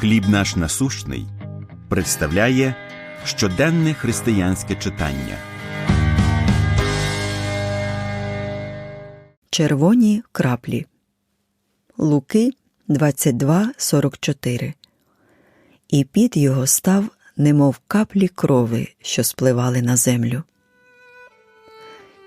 Хліб наш насущний представляє щоденне християнське читання. Червоні краплі. Луки 22.44 І під його став, немов каплі крови, що спливали на землю.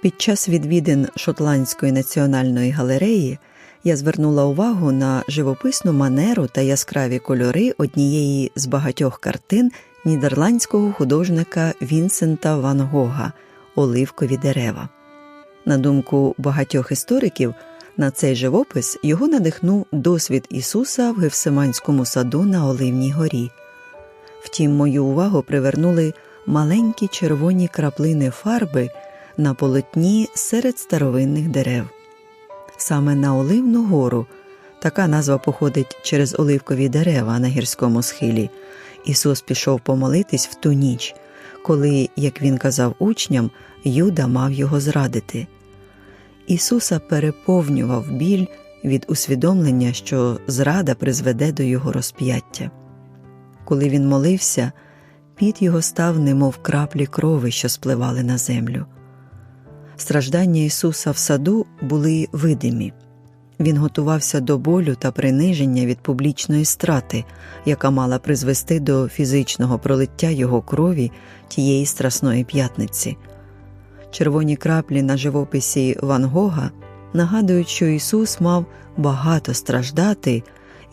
Під час відвідин Шотландської національної галереї я звернула увагу на живописну манеру та яскраві кольори однієї з багатьох картин нідерландського художника Вінсента Ван Гога Оливкові дерева. На думку багатьох істориків, на цей живопис його надихнув досвід Ісуса в Гевсиманському саду на Оливній горі. Втім, мою увагу привернули маленькі червоні краплини фарби на полотні серед старовинних дерев. Саме на Оливну гору така назва походить через оливкові дерева на гірському схилі. Ісус пішов помолитись в ту ніч, коли, як він казав учням, Юда мав його зрадити. Ісуса переповнював біль від усвідомлення, що зрада призведе до Його розп'яття. Коли він молився, під його став, немов краплі крови, що спливали на землю. Страждання Ісуса в саду були видимі. Він готувався до болю та приниження від публічної страти, яка мала призвести до фізичного пролиття його крові тієї страсної п'ятниці. Червоні краплі на живописі Ван Гога нагадують, що Ісус мав багато страждати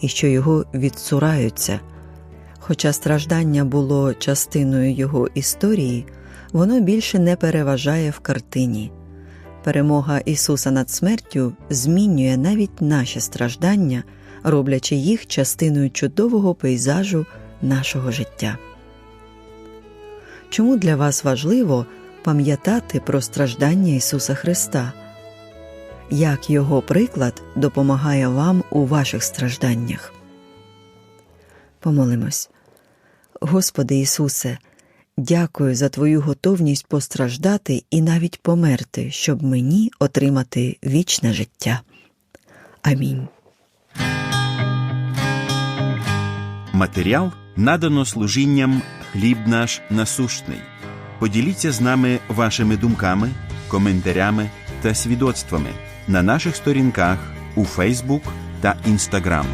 і що його відсураються. Хоча страждання було частиною його історії, воно більше не переважає в картині. Перемога Ісуса над смертю змінює навіть наші страждання, роблячи їх частиною чудового пейзажу нашого життя. Чому для вас важливо пам'ятати про страждання Ісуса Христа? Як Його приклад допомагає вам у ваших стражданнях? Помолимось. Господи Ісусе, дякую за Твою готовність постраждати і навіть померти, щоб мені отримати вічне життя. Амінь. Матеріал надано служінням Хліб наш насущний. Поділіться з нами вашими думками, коментарями та свідоцтвами на наших сторінках у Фейсбук та Інстаграм.